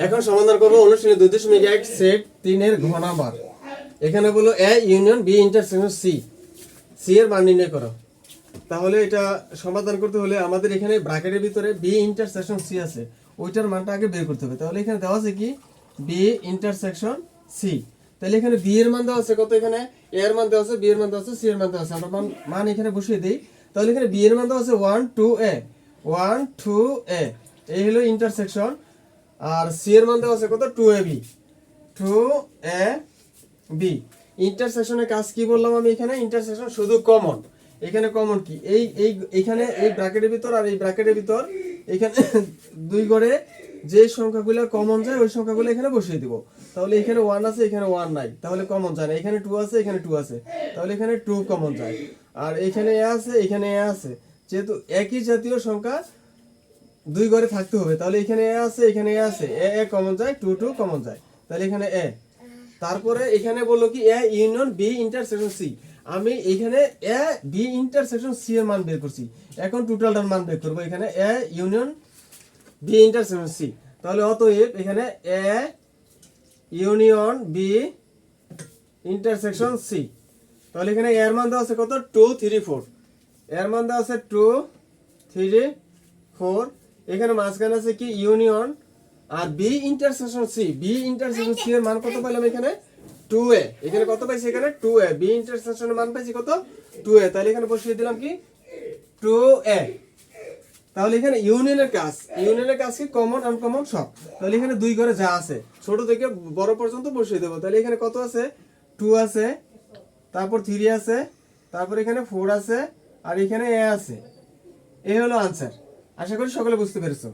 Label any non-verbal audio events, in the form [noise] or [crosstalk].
এখন সমাধান করব অনুশীলনী দুই দশমিক এক সেট তিনের ঘ নাম্বার এখানে বলো A union, B intersection, C. C এর মান নির্ণয় করো। তাহলে এটা সমাধান করতে হলে আমাদের এখানে ব্র্যাকেটের ভিতরে বি ইন্টারসেকশন, সি আছে। ওইটার মানটা আগে বের করতে হবে। তাহলে এখানে দেওয়া আছে কি? B intersection, C. তাহলে এখানে বি এর মান দেওয়া আছে কত এখানে? এ এর মান দেওয়া আছে, বি এর মান দেওয়া আছে, সি এর মান দেওয়া আছে। আমরা মান এখানে বসিয়ে দিই। তাহলে এখানে বি এর মান দেওয়া আছে, one, two, A. One, two, A. এই হলো ইন্টারসেকশন। আর সি এর মান দেওয়া আছে কত? Two A B two A B ইন্টারসেকশনের কাজ কি বললাম আমি এখানে? ইন্টারসেকশন শুধু কমন এখানে কমন কি? এই এই, এখানে এই ব্র্যাকেটের ভিতর আর এই ব্র্যাকেটের ভিতর এখানে [laughs] দুই ঘরে যে সংখ্যাগুলো কমন যায়, ওই সংখ্যাগুলো এখানে বসিয়ে দিব। তাহলে এখানে ওয়ান আছে, এখানে ওয়ান নাই। তাহলে কমন যায় না। এখানে টু আছে, এখানে টু আছে। তাহলে এখানে টু কমন যায়। আর এখানে এ আছে, এখানে এ আছে। যেহেতু একই জাতীয় সংখ্যা দুই ঘরে থাকতে হবে। তাহলে এখানে এ আছে, এখানে এ আছে। এ এ কমন যায় টু টু কমন যায়। তাহলে এখানে এ। তারপরে এখানে বলল কি, A union B intersection C আমি এখানে এ বি ইন্টারসেকশন সি এর মান বের করছি। এখন টোটালটার মান বের করব এখানে। A union B intersection C তাহলে অতএব এখানে A union B intersection C তাহলে এখানে এর মান দেওয়া আছে কত? টু থ্রি ফোর এর মান দেওয়া আছে টু থ্রি ফোর এখানে মাঝখানে আছে কি? ইউনিয়ন আর B intersection C B intersection C এর মান কত পেলাম এখানে? টু এ এখানে কত পাইছি এখানে? টু এ বি ইন্টারসেকশনের মান পাইছি কত? টু এ তাহলে এখানে বসিয়ে দিলাম কি? টু এ তাহলে এখানে ইউনিয়নের কাজ। ইউনিয়নের কাজ কি? কমন আনকমন সব। তাহলে এখানে দুই ঘরে যা আছে, ছোট থেকে বড় পর্যন্ত বসিয়ে দেবো। তাহলে এখানে কত আছে? টু আছে, তারপর থ্রি আছে, তারপর এখানে ফোর আছে, আর এখানে এ আছে। এ হলো আনসার আশা করি সকলে বুঝতে পেরেছ।